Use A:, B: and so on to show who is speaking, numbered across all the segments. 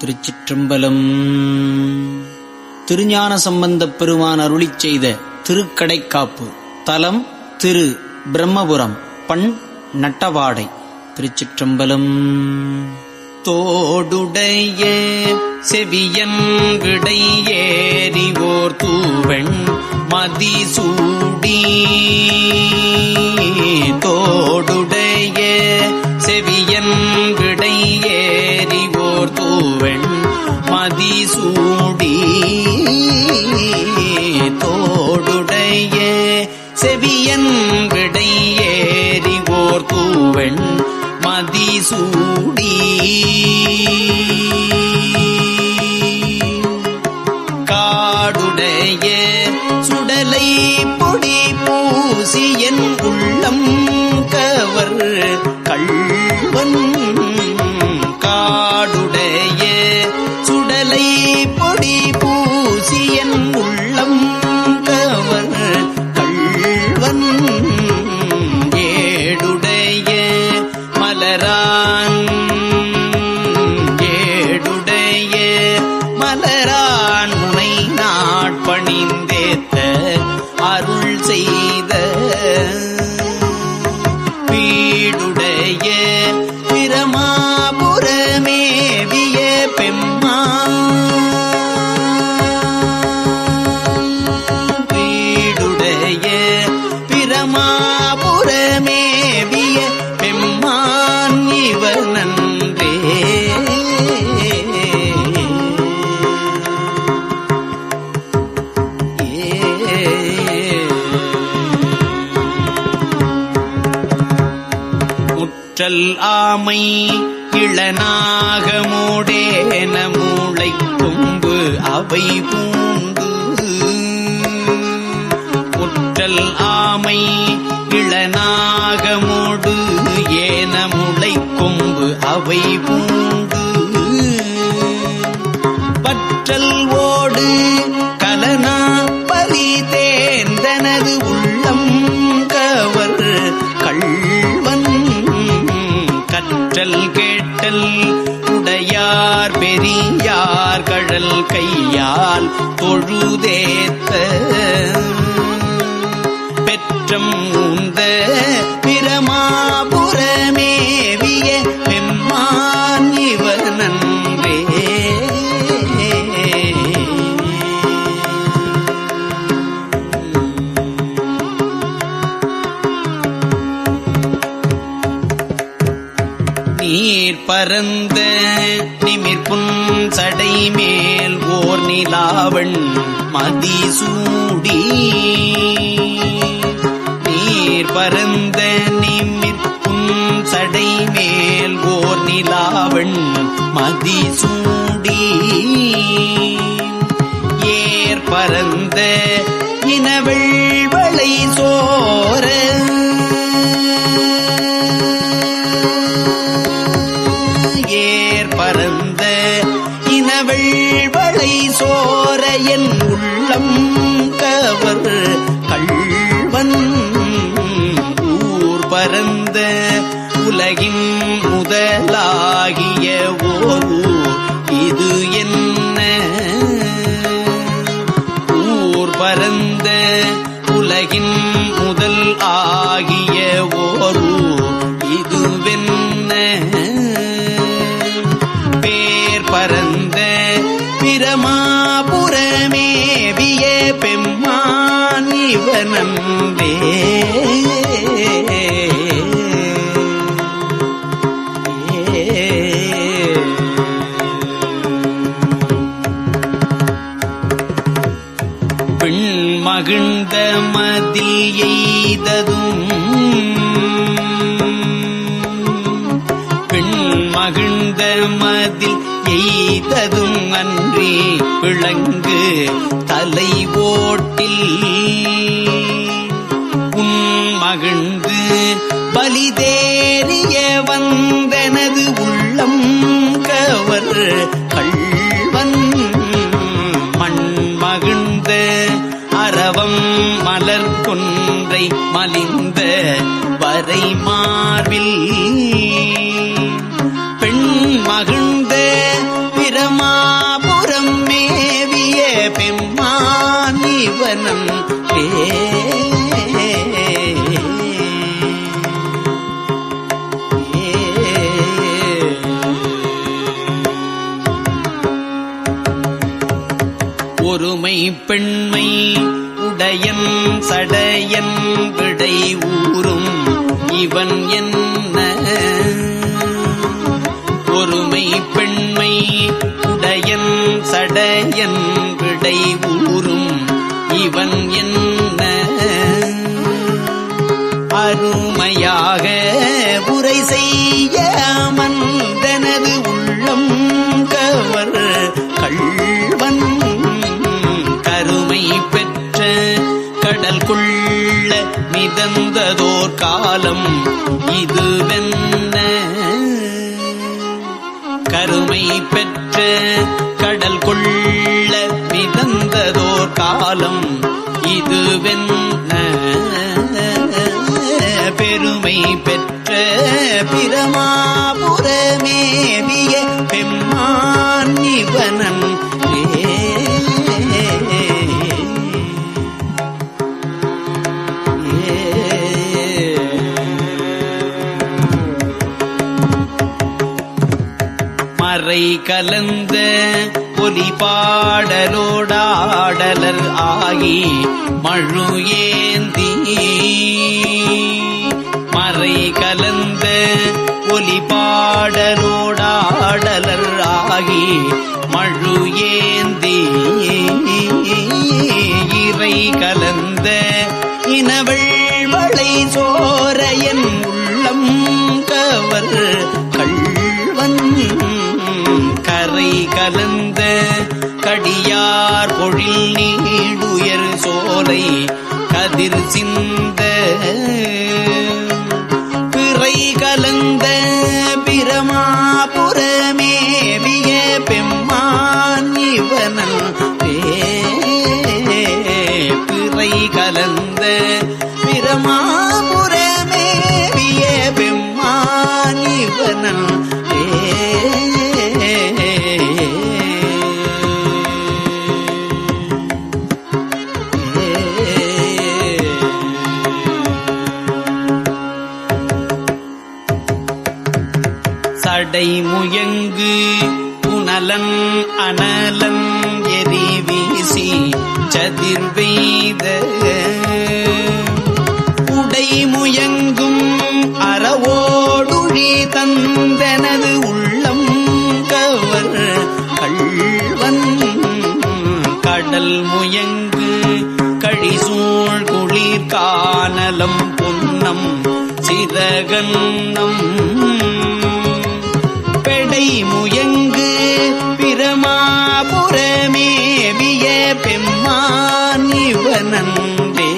A: திருச்சிற்றம்பலம். திருஞான சம்பந்தப் பெருமான் அருளி செய்த திருக்கடைக்காப்பு. தலம் திரு பிரம்மபுரம் பண் நட்டவாடை திருச்சிற்றம்பலம். தோடுடைய செவியன் விடை ஏறிவோர் தூவெண் மதிசூடி deep பிரமாபுரமேவிய பெம்மான் இவர் நன்றே. முற்றல் ஆமை இளநாக மூடேன மூளை கொம்பு அவை பூண்டு. முற்றல் ஆ கொம்பு அவை உண்டு. பற்றல் ஓடு கலனா பலி தேர்ந்தனது உள்ளம் கவர். கள்வன் கற்றல் கேட்டல் உடையார் பெரியார் கழல் கையால் தொழுதேத்த. பரந்த நிமிர்புன் சடை மேல் ஓர் நிலாவண் மதிசூடி நீர் பரந்த நிமிர்புன் சடை மேல் ஓர் நிலாவண் மதிசூடி ஏர் பரந்த இனவள் வளை சோர உள்ளம் கவர் கள்வன் ஊர் பரந்த உலகின் முதலாகிய ஓர் இது என்ன? ஊர் பரந்த உலகின் முதல் ஆகிய ஓர் இதுவென்ன பேர் பரந்த பிரமா மகிழ்ந்த மதில் எய்ததும் அன்றி விளங்கு தலை ஓட்டில். உன் மகிழ்ந்து பலிதேறிய வந்தனது உள்ளம் கவர் கள்வன். மண் மகிழ்ந்த அரவம் மலர் கொன்றை மலிந்த வரை மார்பில். மகிழ்ந்த பிரமாபுரம் மேவிய பெம்மானிவனம் ஒருமை பெண்மை உடையன் சடையன் விடை ஊறும் இவன் என் உடையன் சடையன் விடை ஊரும் இவன் என்ன? அருமையாக உரை செய்ய மந்தனது உள்ளம் கவர் கள்வன் கருமை பெற்ற கடல் கொள்ள மிதந்ததோர் காலம் இதுவென்ன? பெற்று கடல் கொள்ள மிதந்ததோர் காலம் இதுவென்ன? பெருமை பெற்ற பிரமாபுரமேவிய பெம்மான் இவனன் அறை கலந்த பொலி பாடலோடாடலர் ஆகி மழு ஏந்தி. மறை கலந்த பொலி பாடலோடாடலர் ஆகி மழு ஏந்தி. இறை கலந்த இனவள் மழை சோரையன் கடியார் பொழில் நீடுயர் சோலை கதிர் சிந்த பிறை கலந்த பிரமாபுரமேவிய பெம்மான் இவனன் பிறை கலந்த பிரமா சடை முயங்கு புனலன் அனலன் எரி வீசி சதிர்வெய்த உடை முயங்கும் அறவோடுழி தந்தனது உள்ளம் கவர் கள்வன். கடல் முயங்கு கழிசூழ் குளிர் காணலம் பொன்னம் சிறகன்னம் பெடை முயங்கு பிரமாபுரமேவிய பெம்மான் இவனன்றே.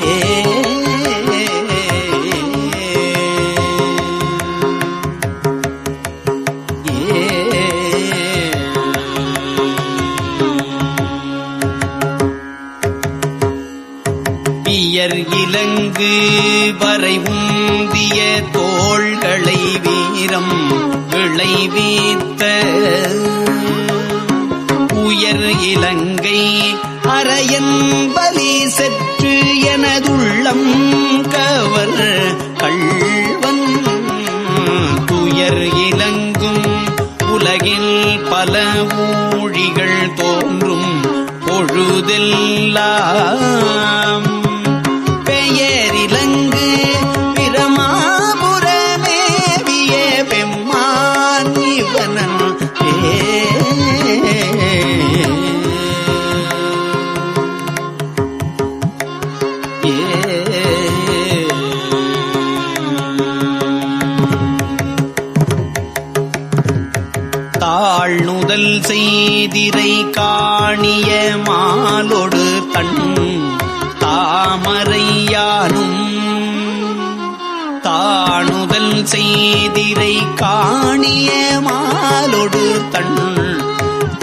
A: பியர் இலங்கு வரை உந்திய தோள்களை வீரம் விளைவித்த உயர் இலங்கை அரையன் பலி செற்று எனதுள்ளம் கவ செய்திரை காணிய மாலொடு கண் தாமரையானும் தாணுதல் செய்திரை காணிய மாலொடு தன்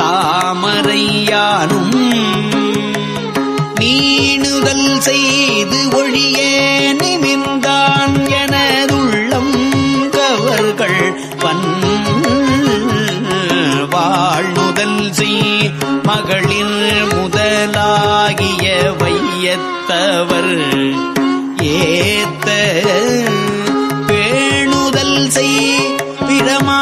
A: தாமரையானும் நீணுதல் செய்து ஒழியேன் முதல் செய் மகளிர் முதலாகிய வையத்தவர். ஏத்த பேணுதல் செய் பிரமா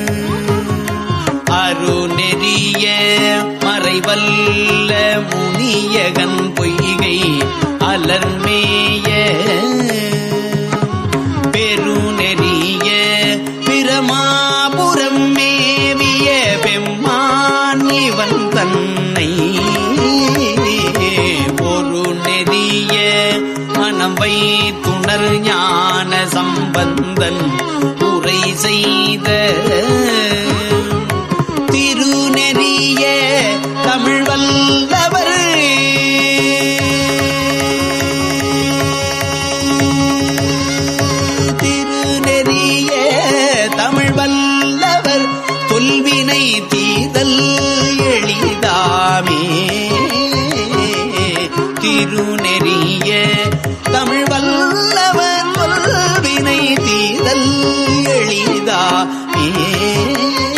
A: அருநெறிய மறைவல்ல முனியகன் பொய்கை அலர்மேய yeah.